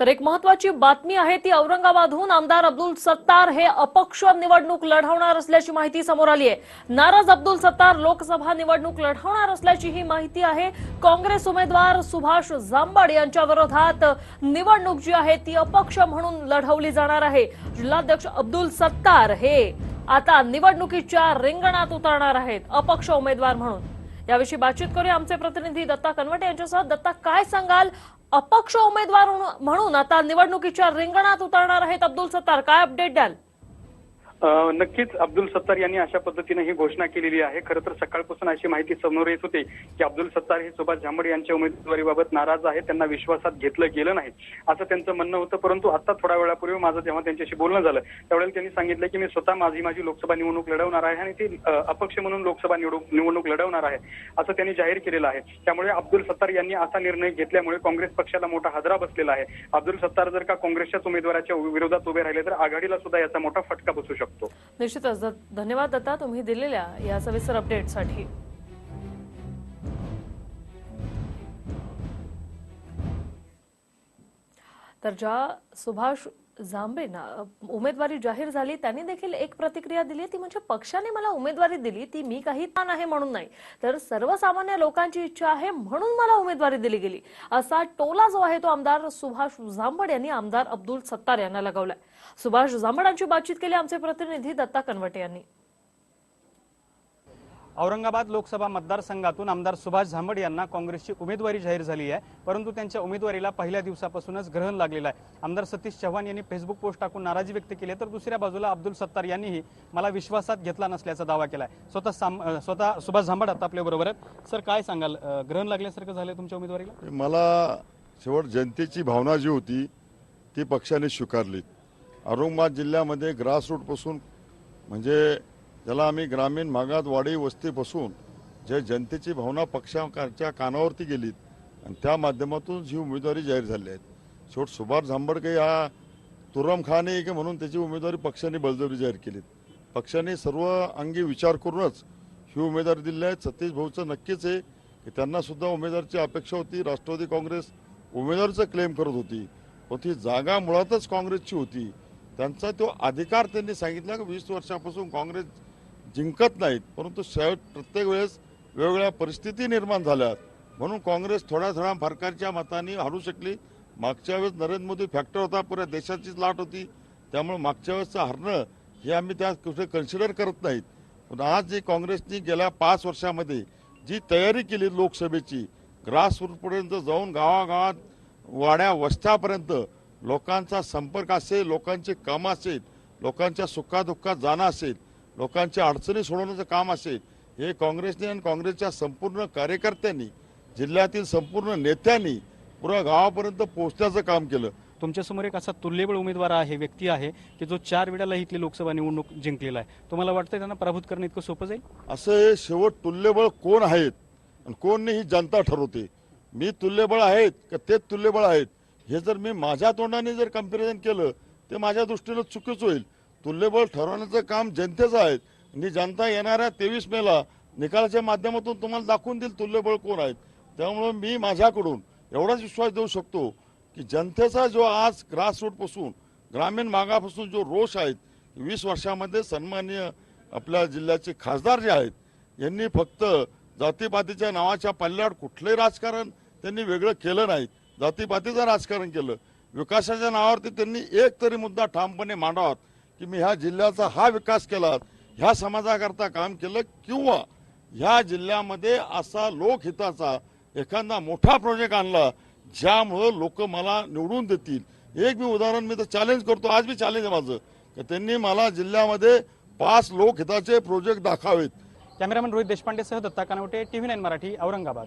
तर एक महत्वाची बातमी आहे ती औरंगाबादहून आमदार अब्दुल सत्तार हे अपक्ष निवडणूक लढवणार असल्याची माहिती समोर आली आहे. नाराज अब्दुल सत्तार लोकसभा निवडणूक लढवणार असल्याची ही माहिती आहे. काँग्रेस उमेदवार सुभाष जांभड यांच्या विरोधात निवडणूक जी आहे ती अपक्ष म्हणून लढवली जाणार आहे. जिल्हाध्यक्ष अब्दुल सत्तार हे आता निवडणुकीच्या रिंगणात उतरणार आहेत अपक्ष उमेदवार म्हणून. याविषयी बातचीत करूया. आमचे प्रतिनिधी दत्ता कनवटे यांच्यासह. दत्ता काय सांगाल? अपक्ष उमेदवार म्हणून आता निवडणुकीच्या रिंगणात उतरणार आहेत अब्दुल सत्तार. काय अपडेट द्याल? नक्कीच अब्दुल सत्तार यांनी अशा पद्धतीने ही घोषणा केलेली आहे. खरं तर सकाळपासून अशी माहिती समोर येत होती की अब्दुल सत्तार हे सुभाष झांबड यांच्या उमेदवारीबाबत नाराज आहेत. त्यांना विश्वासात घेतलं गेलं नाही असं त्यांचं म्हणणं होतं. परंतु आता थोड्या वेळापूर्वी माझं जेव्हा त्यांच्याशी बोलणं झालं त्यावेळेला त्यांनी सांगितलं की मी स्वतः माझी माझी लोकसभा निवडणूक लढवणार आहे आणि ती अपक्ष म्हणून लोकसभा निवडणूक निवडणूक लढवणार आहे असं त्यांनी जाहीर केलेलं आहे. त्यामुळे अब्दुल सत्तार यांनी असा निर्णय घेतल्यामुळे काँग्रेस पक्षाला मोठा हादरा बसलेला आहे. अब्दुल सत्तार जर का काँग्रेसच्याच उमेदवाराच्या विरोधात उभे राहिले तर आघाडीला सुद्धा याचा मोठा फटका बसू शकतो. निश्चितच. धन्यवाद दत्ता तुम्ही दिलेल्या या सविस्तर अपडेटसाठी तर ज्या सुभाष झांबेंना उमेदवारी जाहीर झाली त्यांनी देखील एक प्रतिक्रिया दिली ती म्हणजे पक्षाने मला उमेदवारी दिली ती मी काही ताण आहे म्हणून नाही. तर सर्वसामान्य लोकांची इच्छा आहे म्हणून मला उमेदवारी दिली गेली. असा टोला जो आहे तो आमदार सुभाष झांबड यांनी आमदार अब्दुल सत्तार यांना लगावलाय. सुभाष झांबडांची बातचीत केली आमचे प्रतिनिधी दत्ता कनवटे यांनी. औरंगाबाद लोकसभा मतदारसंघातून आमदार सुभाष झांबड यांना काँग्रेसची उमेदवारी जाहीर झाली आहे. परंतु त्यांच्या उमेदवारीला पहिल्या दिवसापासूनच ग्रहण लागलेलं आहे. आमदार सतीश चव्हाण यांनी फेसबुक पोस्ट टाकून नाराजी व्यक्त केली तर दुसऱ्या बाजूला अब्दुल सत्तार यांनीही मला विश्वासात घेतला नसल्याचा दावा केला आहे. स्वतः साम- स्वतः सुभाष झांबड आता आपल्या बरोबर आहेत. सर काय सांगाल? ग्रहण लागल्यासारखं झालं तुमच्या उमेदवारीला? मला शेवट जनतेची भावना जी होती ती पक्षाने स्वीकारली औरंगाबाद जिल्ह्यामध्ये ग्रासरूटपासून म्हणजे ज्याला आम्ही ग्रामीण भागात वाडी वस्ती बसून जे जनतेची भावना पक्षाच्या कानावरती गेलीत आणि त्या माध्यमातून ही उमेदवारी जाहीर झाली आहेत. शेवट सुभाष झांबडके हा तुरम खान आहे की म्हणून त्याची उमेदवारी पक्षाने बळजबरी जाहीर केली पक्षाने सर्व अंगी विचार करूनच ही उमेदवारी दिली आहे. सतीश भाऊचं नक्कीच आहे की त्यांना सुद्धा उमेदवारीची अपेक्षा होती. राष्ट्रवादी काँग्रेस उमेदवारीचं क्लेम करत होती. पण ती जागा मुळातच काँग्रेसची होती. त्यांचा तो अधिकार त्यांनी सांगितला की वीस वर्षापासून काँग्रेस जिंकत नाहीत परंतु शेवट प्रत्येक वेळेस वेगवेगळ्या परिस्थिती निर्माण झाल्या म्हणून काँग्रेस थोड्या थोड्या फरकारच्या मतांनी हरू शकली. मागच्या वेळेस नरेंद्र मोदी फॅक्टर होता पुऱ्या देशाचीच लाट होती. त्यामुळे मागच्या वेळेसचं हरणं हे आम्ही त्या कुठे कन्सिडर करत नाहीत. पण आज जी काँग्रेसनी गेल्या पाच वर्षामध्ये जी तयारी केली लोकसभेची ग्रासरूटपर्यंत जाऊन गावागावात वाड्या वस्त्यापर्यंत लोकांचा संपर्क असेल लोकांचे काम असेल लोकांच्या सुखादुःखात जाणं असेल लोकांच्या अडचणी सोडवण्याचं काम असेल हे काँग्रेसने आणि काँग्रेसच्या संपूर्ण कार्यकर्त्यांनी जिल्ह्यातील संपूर्ण नेत्यांनी पुऱ्या गावापर्यंत पोहोचण्याचं काम केलं. तुमच्यासमोर एक असा तुल्यबळ उमेदवार आहे व्यक्ती आहे की जो चार वेळेला इथली लोकसभा निवडणूक जिंकलेला आहे. तुम्हाला वाटतं त्यांना पराभूत करणं इतकं सोपं जाईल? असं हे शेवट तुल्यबळ कोण आहेत आणि कोण नाही ही जनता ठरवते? मी तुल्यबळ आहेत का तेच तुल्यबळ आहेत? हे जर मी माझ्या तोंडाने जर कंपॅरिझन केलं ते माझ्या दृष्टीनं चुकीच होईल. तुल्यबळ ठरवण्याचं काम जनतेचं आहे. आणि जनता येणाऱ्या तेवीस मेला निकालाच्या माध्यमातून तुम्हाला दाखवून देईल तुल्यबळ कोण आहेत. त्यामुळं मी माझ्याकडून एवढाच विश्वास देऊ शकतो की जनतेचा जो आज ग्रासरूटपासून ग्रामीण भागापासून जो रोष आहेत वीस वर्षामध्ये सन्माननीय आपल्या जिल्ह्याचे खासदार जे आहेत यांनी फक्त जातीपातीच्या नावाच्या पल्ल्यावर कुठलंही राजकारण त्यांनी वेगळं केलं नाही. जातीपातीचं राजकारण केलं. विकासाच्या नावावरती त्यांनी एक तरी मुद्दा ठामपणे मांडावा. की मी ह्या जिल्ह्याचा हा विकास केला ह्या समाजाकरता काम केलं किंवा ह्या जिल्ह्यामध्ये असा लोकहिताचा एखादा मोठा प्रोजेक्ट आणला ज्यामुळं लोक मला निवडून देतील. एक मी उदाहरण मी तर चॅलेंज करतो आज मी चॅलेंज आहे माझं. की त्यांनी मला जिल्ह्यामध्ये पाच लोकहिताचे प्रोजेक्ट दाखवावेत. कॅमेरामॅन रोहित देशपांडेसह दत्ता कानवटे टीव्ही नाईन मराठी औरंगाबाद.